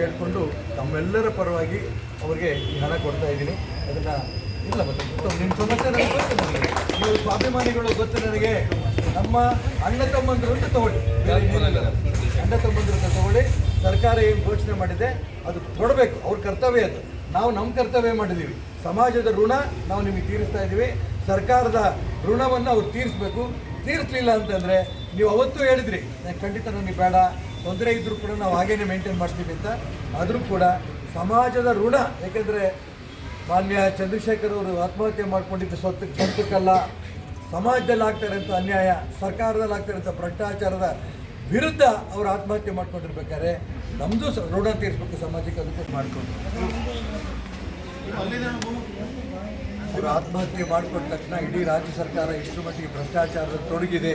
ಹೇಳಿಕೊಂಡು ತಮ್ಮೆಲ್ಲರ ಪರವಾಗಿ ಅವರಿಗೆ ಈ ಹಣ ಕೊಡ್ತಾ ಇದ್ದೀನಿ. ಅದನ್ನು ಇಲ್ಲ, ಮತ್ತೆ ನಿಮ್ಮ ಸಮಸ್ಯೆ ನನಗೆ ಗೊತ್ತು ನನಗೆ ನೀವು ಸ್ವಾಭಿಮಾನಿಗಳು ಗೊತ್ತು ನನಗೆ. ನಮ್ಮ ಅಣ್ಣ ತಮ್ಮಂದರು ಅಂತ ತಗೊಳ್ಳಿ. ಅಣ್ಣ ತಮ್ಮಂದರು ಅಂತ ತಗೊಳ್ಳಿ. ಸರ್ಕಾರ ಏನು ಘೋಷಣೆ ಮಾಡಿದೆ, ಅದು ಕೊಡಬೇಕು. ಅವ್ರ ಕರ್ತವ್ಯ ಅದು. ನಾವು ನಮ್ಮ ಕರ್ತವ್ಯ ಮಾಡಿದ್ದೀವಿ ಸಮಾಜದ ಋಣ ನಾವು ನಿಮಗೆ ತೀರಿಸ್ತಾ ಇದ್ದೀವಿ. ಸರ್ಕಾರದ ಋಣವನ್ನು ಅವ್ರು ತೀರಿಸ್ಬೇಕು. ತೀರಿಸ್ಲಿಲ್ಲ ಅಂತಂದರೆ ನೀವು ಅವತ್ತು ಹೇಳಿದ್ರಿ "ನಾನು ಖಂಡಿತ ನನಗೆ ಬೇಡ. ತೊಂದರೆ ಇದ್ದರೂ ಕೂಡ ನಾವು ಹಾಗೇನೆ ಮೇಂಟೈನ್ ಮಾಡ್ತೀವಿ ಅಂತ. ಆದರೂ ಕೂಡ ಸಮಾಜದ ಋಣ, ಯಾಕೆಂದರೆ ಮಾನ್ಯ ಚಂದ್ರಶೇಖರ್ ಅವರು ಆತ್ಮಹತ್ಯೆ ಮಾಡ್ಕೊಂಡಿದ್ದು ಸ್ವತ್ತು ಸ್ವಂತಕ್ಕಲ್ಲ ಸಮಾಜದಲ್ಲಿ ಆಗ್ತಾ ಇರೋಂಥ ಅನ್ಯಾಯ, ಸರ್ಕಾರದಲ್ಲಿ ಆಗ್ತಾ ಇರೋಂಥ ಭ್ರಷ್ಟಾಚಾರದ ವಿರುದ್ಧ ಅವರು ಆತ್ಮಹತ್ಯೆ ಮಾಡ್ಕೊಂಡಿರ್ಬೇಕಾದ್ರೆ ನಮ್ಮದು ಋಣ ತೀರಿಸ್ಬೇಕು ಸಮಾಜಕ್ಕೆ ಅದಕ್ಕೆ ಮಾಡಿಕೊಂಡು. ಅವರು ಆತ್ಮಹತ್ಯೆ ಮಾಡಿಕೊಂಡ ತಕ್ಷಣ ಇಡೀ ರಾಜ್ಯ ಸರ್ಕಾರ ಇಷ್ಟು ಮಟ್ಟಿಗೆ ಭ್ರಷ್ಟಾಚಾರದ ತೊಡಗಿದೆ.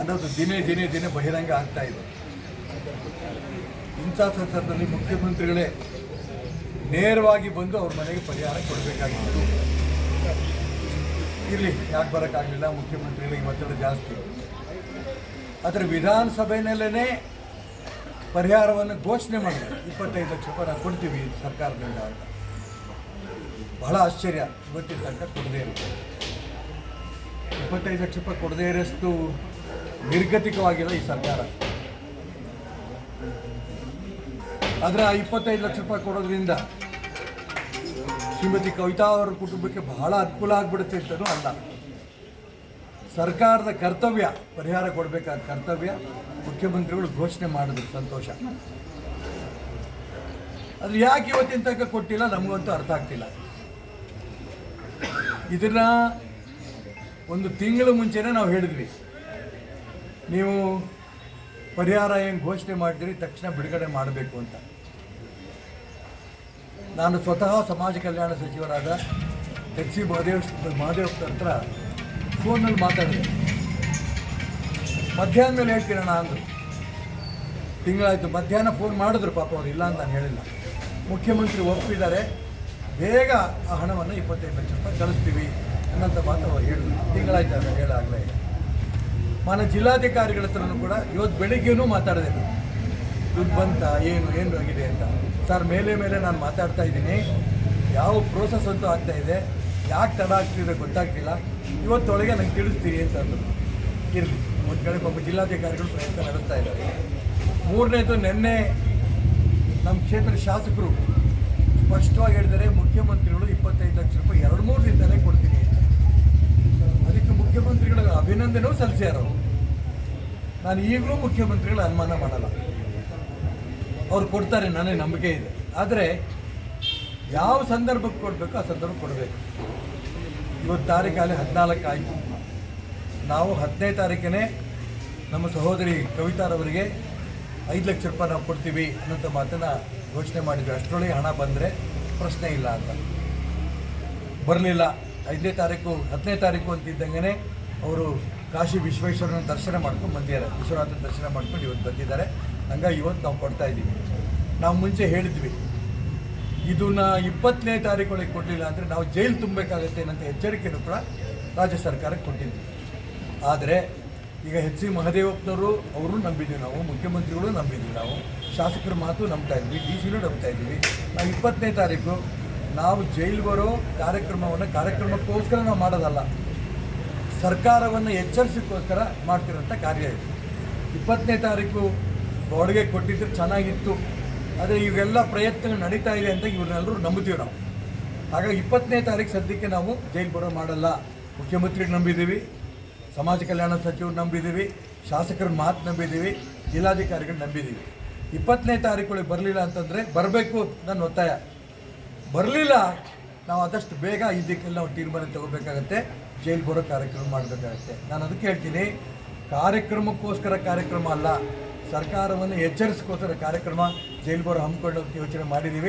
ಅನ್ನೋದು ದಿನೇ ದಿನೇ ದಿನೇ ಬಹಿರಂಗ ಆಗ್ತಾ ಇದೆ. ಇಂಥ ಸಂದರ್ಭದಲ್ಲಿ ಮುಖ್ಯಮಂತ್ರಿಗಳೇ ನೇರವಾಗಿ ಬಂದು ಅವ್ರ ಮನೆಗೆ ಪರಿಹಾರ ಕೊಡಬೇಕಾಗಿತ್ತು. ಇರಲಿ, ಯಾಕೆ ಬರೋಕ್ಕಾಗಲಿಲ್ಲ? ಮುಖ್ಯಮಂತ್ರಿಗಳಿಗೆ ಒತ್ತಡ ಜಾಸ್ತಿ. ಆದರೆ ವಿಧಾನಸಭೆಯಲ್ಲೇ ಪರಿಹಾರವನ್ನು ಘೋಷಣೆ ಮಾಡಿದ್ರು. ಇಪ್ಪತ್ತೈದು ಲಕ್ಷ ರೂಪಾಯಿ ನಾವು ಕೊಡ್ತೀವಿ ಸರ್ಕಾರದಿಂದ ಅಂತ. ಬಹಳ ಆಶ್ಚರ್ಯ. ಇವತ್ತಿನ ತನಕ ಕೊಡದೇ ಇರುತ್ತೆ ಇಪ್ಪತ್ತೈದು ಲಕ್ಷ ರೂಪಾಯಿ ಕೊಡದೇ ಇರೋಷ್ಟು ನಿರ್ಗತಿಕವಾಗಿಲ್ಲ ಈ ಸರ್ಕಾರ. ಆದರೆ ಆ ಇಪ್ಪತ್ತೈದು ಲಕ್ಷ ರೂಪಾಯಿ ಕೊಡೋದ್ರಿಂದ ಶ್ರೀಮತಿ ಕವಿತಾ ಅವರ ಕುಟುಂಬಕ್ಕೆ ಬಹಳ ಅನುಕೂಲ ಆಗಿಬಿಡುತ್ತೆ ಅಂತಲೂ ಅಲ್ಲ. ಸರ್ಕಾರದ ಕರ್ತವ್ಯ, ಪರಿಹಾರ ಕೊಡಬೇಕಾದ ಕರ್ತವ್ಯ ಮುಖ್ಯಮಂತ್ರಿಗಳು ಘೋಷಣೆ ಮಾಡಿದ್ರು, ಸಂತೋಷ. ಆದರೆ ಯಾಕೆ ಇವತ್ತಿನ ತನಕ ಕೊಟ್ಟಿಲ್ಲ ನಮಗಂತೂ ಅರ್ಥ ಆಗ್ತಿಲ್ಲ. ಇದನ್ನು ಒಂದು ತಿಂಗಳ ಮುಂಚೆನೇ ನಾವು ಹೇಳಿದ್ವಿ. ನೀವು ಪರಿಹಾರ ಏನು ಘೋಷಣೆ ಮಾಡಿದಿರಿ, ತಕ್ಷಣ ಬಿಡುಗಡೆ ಮಾಡಬೇಕು ಅಂತ. ನಾನು ಸ್ವತಃ ಸಮಾಜ ಕಲ್ಯಾಣ ಸಚಿವರಾದ ಎಚ್ ಸಿ, ಮಹದೇವ್ ಮಹದೇವ್ ಹತ್ರ ಫೋನಲ್ಲಿ ಮಾತಾಡಿದೆ. ಮಧ್ಯಾಹ್ನ ಮೇಲೆ ಹೇಳ್ತೀರಣ್ಣ ಅಂದರು. ತಿಂಗಳಾಯಿತು, ಮಧ್ಯಾಹ್ನ ಫೋನ್ ಮಾಡಿದ್ರು ಪಾಪ ಅವರು ಇಲ್ಲ ಅಂತ ನಾನು ಹೇಳಿಲ್ಲ. ಮುಖ್ಯಮಂತ್ರಿ ಒಪ್ಪಿದ್ದಾರೆ, ಬೇಗ ಆ ಹಣವನ್ನು ಇಪ್ಪತ್ತೈದು ಲಕ್ಷ ರೂಪಾಯಿ ಕಳಿಸ್ತೀವಿ ಅನ್ನೋಂಥ ಮಾತು ಅವರು ಹೇಳಿದ್ರು. ತಿಂಗಳಾಯ್ತು ಅಂತ ಹೇಳಾಗಲೇ. ಮಾನ ಜಿಲ್ಲಾಧಿಕಾರಿಗಳ ಹತ್ರನೂ ಕೂಡ ಇವತ್ತು ಬೆಳಿಗ್ಗೆನೂ ಮಾತಾಡಿದೆ. ದುಡ್ಡು ಬಂತ, ಏನು ಏನು ಆಗಿದೆ ಅಂತ. ಸರ್, ಮೇಲೆ ಮೇಲೆ ನಾನು ಮಾತಾಡ್ತಾ ಇದ್ದೀನಿ. ಯಾವ ಪ್ರೋಸೆಸ್ ಅಂತೂ ಆಗ್ತಾ ಇದೆ. ಯಾಕೆ ತಡ ಆಗ್ತಿದೆ ಗೊತ್ತಾಗ್ತಿಲ್ಲ. ಇವತ್ತೊಳಗೆ ನಂಗೆ ತಿಳಿಸ್ತೀರಿ ಅಂತ ಅಂದರು. ಇರಲಿ. ಒಂದು ಕಡೆ ಪಾಪ ಜಿಲ್ಲಾಧಿಕಾರಿಗಳು ಪ್ರಯತ್ನ ನಡೆಸ್ತಾ ಇದ್ದಾರೆ. ಮೂರನೇದು ನಿನ್ನೆ ನಮ್ಮ ಕ್ಷೇತ್ರದ ಶಾಸಕರು ಸ್ಪಷ್ಟವಾಗಿ ಹೇಳಿದರೆ ಮುಖ್ಯಮಂತ್ರಿಗಳು ಇಪ್ಪತ್ತೈದು ಲಕ್ಷ ರೂಪಾಯಿ ಎರಡು ಮೂರು ದಿನದಲ್ಲೇ ಕೊಡ್ತೀನಿ ಅದಕ್ಕೆ ಮುಖ್ಯಮಂತ್ರಿಗಳ ಅಭಿನಂದನೆಯೂ ಸಲ್ಲಿಸ್ಯಾರ ಅವರು. ನಾನು ಈಗಲೂ ಮುಖ್ಯಮಂತ್ರಿಗಳು ಅನುಮಾನ ಮಾಡಲ್ಲ. ಅವ್ರು ಕೊಡ್ತಾರೆ ನನಗೆ ನಂಬಿಕೆ ಇದೆ. ಆದರೆ ಯಾವ ಸಂದರ್ಭಕ್ಕೆ ಕೊಡಬೇಕು, ಆ ಸಂದರ್ಭ ಕೊಡಬೇಕು. ಇವತ್ತು ಅಲ್ಲಿ ಹದಿನಾಲ್ಕು ಆಯಿತು ನಾವು ಹದಿನೈದು ತಾರೀಕೇ ನಮ್ಮ ಸಹೋದರಿ ಕವಿತಾರವರಿಗೆ ಐದು ಲಕ್ಷ ರೂಪಾಯಿ ನಾವು ಕೊಡ್ತೀವಿ ಅನ್ನೋಂಥ ಮಾತನ್ನು ಘೋಷಣೆ ಮಾಡಿದ್ವಿ. ಅಷ್ಟರೊಳಗೆ ಹಣ ಬಂದರೆ ಪ್ರಶ್ನೆ ಇಲ್ಲ ಅಂತ. ಬರಲಿಲ್ಲ. ಐದನೇ ತಾರೀಕು, ಹತ್ತನೇ ತಾರೀಕು ಅಂತಿದ್ದಂಗೆ ಅವರು ಕಾಶಿ ವಿಶ್ವೇಶ್ವರನ ದರ್ಶನ ಮಾಡ್ಕೊಂಡು ಬಂದಿದ್ದಾರೆ. ವಿಶ್ವನಾಥನ ದರ್ಶನ ಮಾಡ್ಕೊಂಡು ಇವತ್ತು ಬಂದಿದ್ದಾರೆ. ಹಂಗಾಗಿ ಇವತ್ತು ನಾವು ಕೊಡ್ತಾ ಇದ್ದೀವಿ. ನಾವು ಮುಂಚೆ ಹೇಳಿದ್ವಿ ಇದನ್ನ ಇಪ್ಪತ್ತನೇ ತಾರೀಕೊಳಗೆ ಕೊಡಲಿಲ್ಲ ಅಂದರೆ ನಾವು ಜೈಲು ತುಂಬಬೇಕಾಗತ್ತೆ ಅನ್ನೋಂಥ ಎಚ್ಚರಿಕೆಯನ್ನು ಕೂಡ ರಾಜ್ಯ ಸರ್ಕಾರಕ್ಕೆ ಕೊಟ್ಟಿದ್ವಿ. ಆದರೆ ಈಗ ಎಚ್ ಸಿ ಮಹದೇವಪ್ಪನವರು ಅವರು ನಂಬಿದ್ದೀವಿ ನಾವು, ಮುಖ್ಯಮಂತ್ರಿಗಳು ನಂಬಿದ್ದೀವಿ ನಾವು, ಶಾಸಕರ ಮಾತು ನಂಬ್ತಾ ಇದ್ವಿ ಡಿ ಸಿನೂ ನಂಬ್ತಾ ಇದ್ವಿ ನಾವು ಇಪ್ಪತ್ತನೇ ತಾರೀಕು ನಾವು ಜೈಲು ಬರೋ ಕಾರ್ಯಕ್ರಮವನ್ನು ಕಾರ್ಯಕ್ರಮಕ್ಕೋಸ್ಕರ ನಾವು ಮಾಡೋದಲ್ಲ. ಸರ್ಕಾರವನ್ನು ಎಚ್ಚರಿಸೋಕ್ಕೋಸ್ಕರ ಮಾಡ್ತಿರೋಂಥ ಕಾರ್ಯ ಇದು. ಇಪ್ಪತ್ತನೇ ತಾರೀಕು ಬಾಡಿಗೆ ಕೊಟ್ಟಿದ್ದರೆ ಚೆನ್ನಾಗಿತ್ತು. ಆದರೆ ಇವೆಲ್ಲ ಪ್ರಯತ್ನಗಳು ನಡೀತಾ ಇದೆ ಅಂತ ಇವ್ರನ್ನೆಲ್ಲರೂ ನಂಬುತ್ತೀವಿ ನಾವು. ಹಾಗಾಗಿ ಇಪ್ಪತ್ತನೇ ತಾರೀಕು ಸದ್ಯಕ್ಕೆ ನಾವು ಜೈಲು ಬರೋ ಮಾಡಲ್ಲ. ಮುಖ್ಯಮಂತ್ರಿಗೆ ನಂಬಿದ್ದೀವಿ, ಸಮಾಜ ಕಲ್ಯಾಣ ಸಚಿವರು ನಂಬಿದ್ದೀವಿ, ಶಾಸಕರ ಮಾತು ನಂಬಿದ್ದೀವಿ, ಜಿಲ್ಲಾಧಿಕಾರಿಗಳು ನಂಬಿದ್ದೀವಿ. ಇಪ್ಪತ್ತನೇ ತಾರೀಕೊಳಗೆ ಬರಲಿಲ್ಲ ಅಂತಂದರೆ ಬರಬೇಕು ನನ್ನ ಒತ್ತಾಯ. ಬರಲಿಲ್ಲ, ನಾವು ಆದಷ್ಟು ಬೇಗ ಇದಕ್ಕೆಲ್ಲ ನಾವು ತೀರ್ಮಾನ ತಗೋಬೇಕಾಗತ್ತೆ. ಜೈಲು ಬರೋ ಕಾರ್ಯಕ್ರಮ ಮಾಡಬೇಕಾಗುತ್ತೆ. ನಾನು ಅದಕ್ಕೆ ಹೇಳ್ತೀನಿ, ಕಾರ್ಯಕ್ರಮಕ್ಕೋಸ್ಕರ ಕಾರ್ಯಕ್ರಮ ಅಲ್ಲ, ಸರ್ಕಾರವನ್ನು ಎಚ್ಚರಿಸ್ಕೋಸ್ಕರ ಕಾರ್ಯಕ್ರಮ ಜೈಲು ಬರೋ ಹಮ್ಮಿಕೊಳ್ಳೋಕೆ ಯೋಚನೆ ಮಾಡಿದ್ದೀವಿ.